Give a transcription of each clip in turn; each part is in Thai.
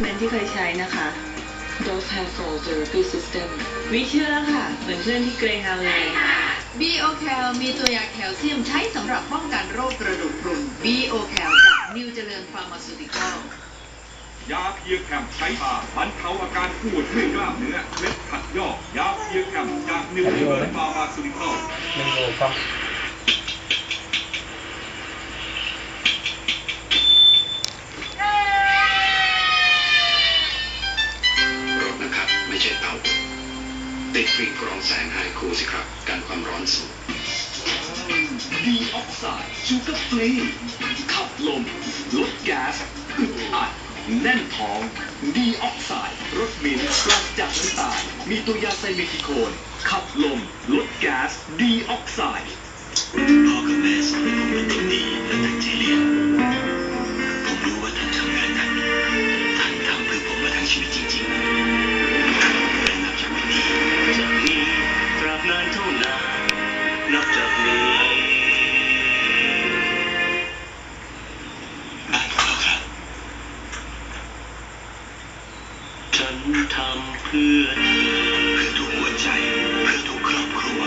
เมนที่เคยใช้นะคะ Dove Hair Fall Therapy System วิเชื่อแล้วค่ะ เหมือนเพื่อนที่เกรงเอาเลย BOCal มีตัวยาแคลเซียมใช้สำหรับป้องกันโรคกระดูกพรุน BOCal จากนิวเจริญฟาร์มาซูติคอลยาเพียแคมใช้ทาบรรเทาอาการปวดเมื่อยกล้ามเนื้อเคล็ดขัดยอกยาเพียแคมจากนิวเจอร์ฟาร์มาซูติคอลมันโง่ครับ ติดฟิล์มกรองแสงไฮคูลสิครับกันความร้อนสูงดีออกไซด์ชูการ์ฟรีขับลมลดแก๊สอึดอัดแน่นท้องดีออกไซด์รสมิ้นท์ปราศจากน้ำตาลมีตัวยาไซเมทิโคนขับลมลดแก๊สดีออกไซด์พ่อกับแม่สอนให้ผมเป็นเด็กดี ฉันทำเพื่อเธอเพื่อทุกหัวใจ เพื่อทุกครอบครัว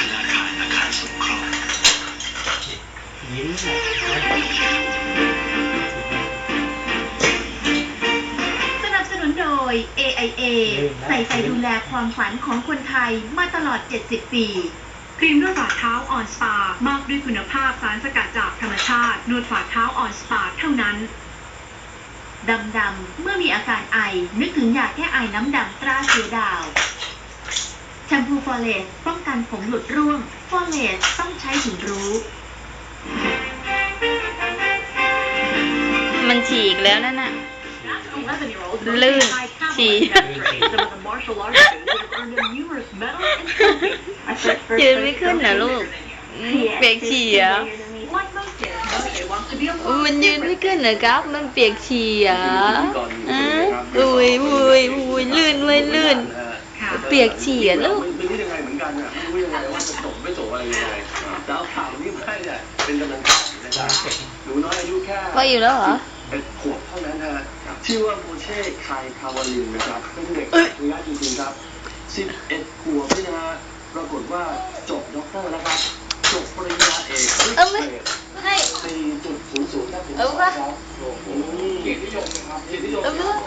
ธนาคารอาคารสงเคราะห์ยิ้มเสนับสนุนโดย AIA ใส่ใจดูแลความฝันของคนไทยมาตลอด 70 ปี ครีมนวดฝ่าเท้าออนสปามากด้วยคุณภาพสารสกัดจากธรรมชาติ นวดฝ่าเท้าออนสปาเท่านั้น ดำดำๆเมื่อมีอาการไอ นึกถึงยาแก้ไอน้ำดำตราเสือดาวแชมพูฟอเรสป้องกันผมหลุดร่วง ฟอเรสต้องใช้ถึงรู้ มันฉีกแล้วนั่นน่ะ 11-year-old ลื่นฉี่ some of the martial arts who have earned them numerous medals and trophies. ยืนไม่ขึ้นเหรอลูกอืมเปียกฉี่เหรอ Like most มันยืนไม่ขึ้นเหรอครับ มันเปียกฉี่เหรออะอุ้ยอุ้ยอุ้ยลื่นเว้ยลื่น เปียกฉี่เหรอลูก ไม่รู้ยังไงเหมือนกันอะไม่รู้ยังไงว่าจะจบไม่จบอะไรยังไงแต่เอาข่าวนี้มาให้เนี่ยเป็นกำลังใจนะครับหนูน้อยอายุแค่ว่าอยู่แล้วเหรอเอ็ดขวบเท่านั้นนะฮะชื่อว่าโมเช่คายคาวาลินนะครับเป็นเด็กเอ้ยอัจริยะจริงๆครับ 11ขวบนี่นะฮะปรากฏว่าจบด็อกเตอร์นะครับ จบปริญญาเอกเอาไหมให้ 4.00ครับผมเอาปะ โอ้โหเกียรตินิยมนะครับเกียรตินิยมเอาลูก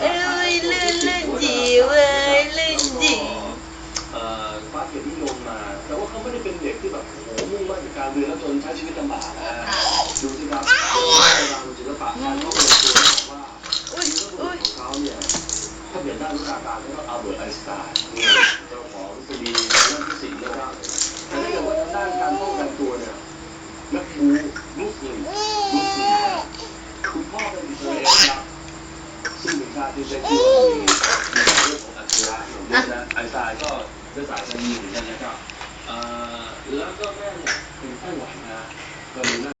เอ้ยลื่นลื่นจีเว้ยลื่นจีเอ่อคว้าเกียรตินิยมมา แต่ว่าเขาไม่ได้เป็นเด็กที่แบบโอ้โหมุ่งมั่นกับการเรียนแล้วจนใช้ชีวิตลำบากนะดูสิครับเราศิลปะการเขาเป็นตัวบอกว่าวีรบุรุษของเขาเนี่ยถ้าเปลี่ยนด้านวิชาการก็ต้อัลเบิร์ตไอน์สไตน์เจ้าของทฤษฎีด้านฟิสิกส์นะครับ และบูมุสลิมมุสลิมคุณพ่อเป็นอิสราเอลครับซึ่งเป็นชาติที่ได้ชื่อว่ามีมีเรื่องของอัจฉริยะอยู่ด้วยนะไอซายก็ได้สายพันธุ์เหมือนกันนะครับแล้วก็แม่เนี่ยเป็นไต้หวันนะก็มีหน้า